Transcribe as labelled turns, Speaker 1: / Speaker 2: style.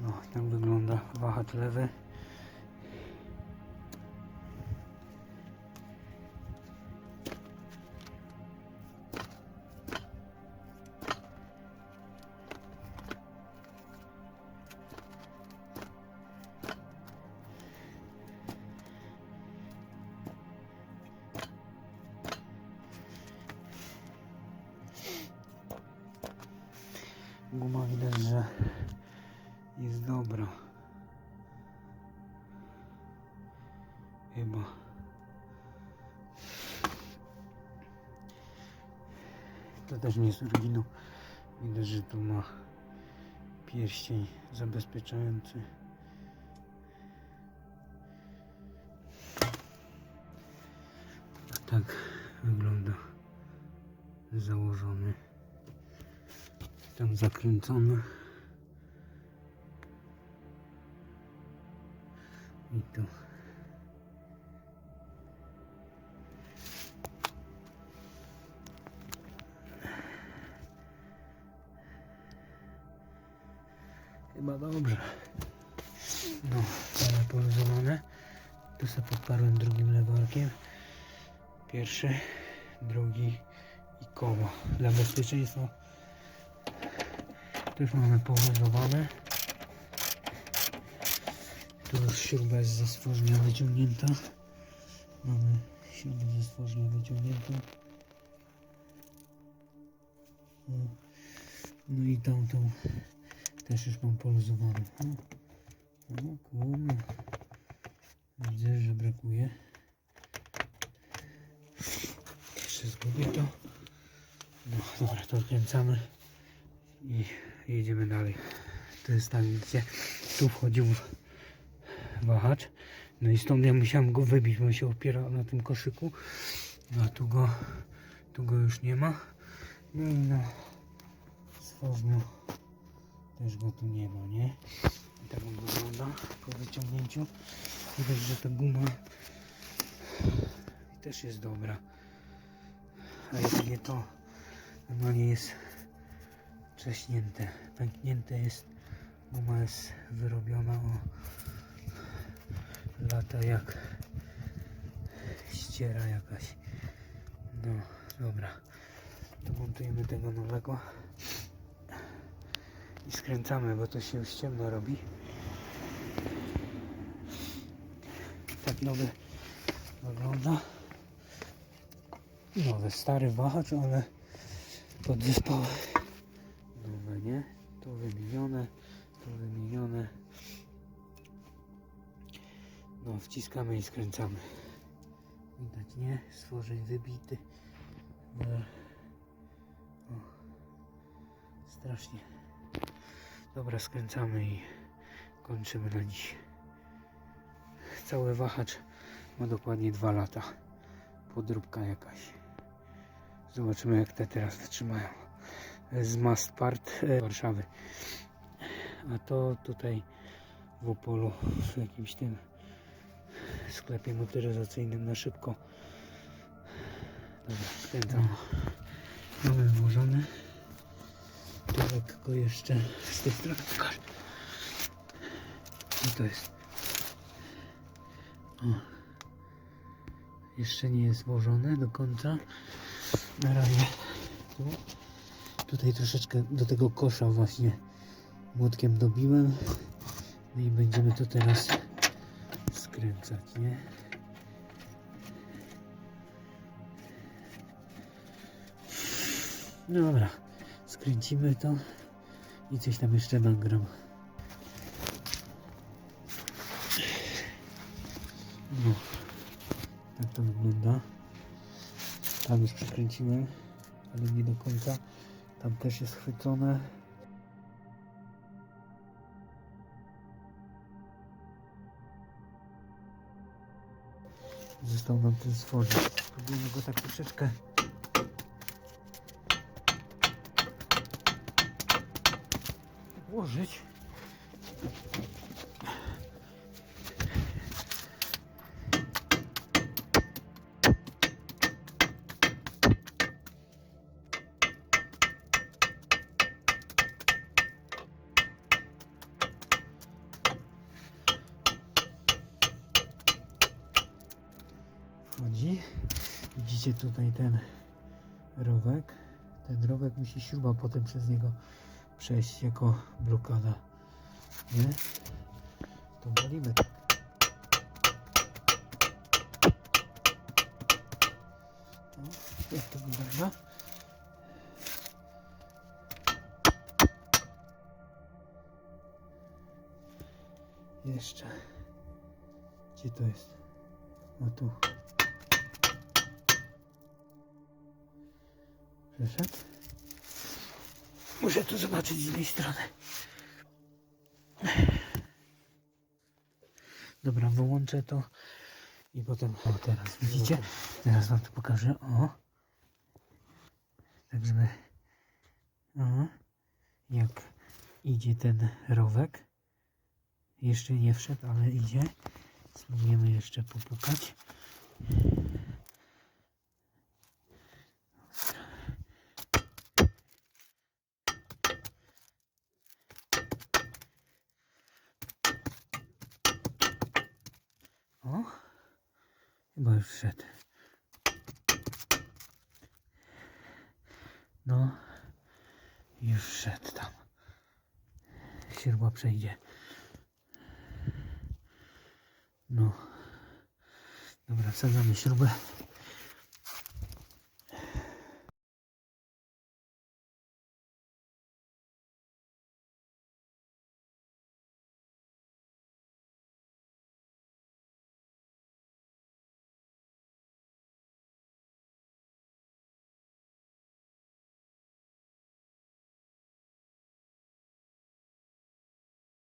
Speaker 1: No, tak wygląda wahacz lewy. Chyba. To też nie jest oryginał. Widać, że tu ma pierścień zabezpieczający. Tak wygląda założony tam zakręcony chyba dobrze no całe poluzowane tu sobie podparłem drugim lewarkiem pierwszy drugi i koło dla bezpieczeństwa tu już mamy połyzowane. Tu już śruba jest ze stworzenia wyciągnięta. Mamy śrubę ze stworzenia wyciągniętą. O. No i tamtą też już mam poluzowaną. O, o kurde. Widzę, że brakuje. Jeszcze zgubię to. No dobra, to odkręcamy i jedziemy dalej. To jest tak, widzicie, tu wchodził wahacz, no i stąd ja musiałem go wybić, bo on się opierał na tym koszyku, a tu go, tu go już nie ma, no i na stworzniu też go tu nie ma, nie? I tak on wygląda po wyciągnięciu. Widać, że ta guma też jest dobra, a jak nie to, normalnie jest trzaśnięte, pęknięte jest, guma jest wyrobiona o lata jak ściera jakaś. No dobra, to montujemy tego nowego i skręcamy, bo to się już ciemno robi. Tak nowy wygląda. Nowy, stary wahacz, ale podzespoły nowe, nie? To wymienione, to wymienione. No, wciskamy i skręcamy. Widać, nie? Stworzeń wybity. E, O, strasznie. Dobra, skręcamy i kończymy na dziś. Cały wahacz ma dokładnie dwa lata. Podróbka jakaś. Zobaczymy jak te teraz wytrzymają z Mastpart e, Warszawy. A to tutaj w Opolu w jakimś tym sklepie motoryzacyjnym na szybko. Dobra, skręcam. Mamy włożony. Tu lekko jeszcze z tej strony pokażę. I to jest. O. Jeszcze nie jest włożone do końca. Na razie tu. Tutaj troszeczkę do tego kosza właśnie młotkiem dobiłem. No i będziemy to teraz skręcać, nie? No dobra, skręcimy to i coś tam jeszcze nagram. No, tak to wygląda. Tam już przekręciłem, ale nie do końca. Tam też jest chwycone. Został nam ten stworzyć. Spróbujemy go tak troszeczkę włożyć. Wchodzi. Widzicie tutaj ten rowek. Ten rowek musi śruba potem przez niego przejść jako blokada. Nie? To walimy. No, jak to wygląda? Jeszcze. Gdzie to jest? O tu. Przeszedł. Muszę tu zobaczyć z innej strony. Dobra, wyłączę to i potem. O, teraz widzicie? Teraz wam to pokażę. O. Tak żeby. O. Jak idzie ten rowek. Jeszcze nie wszedł, ale idzie. Spróbujemy jeszcze popukać. Wszedł. No, już wszedł tam. Śruba przejdzie. No. Dobra, wsadzamy śrubę.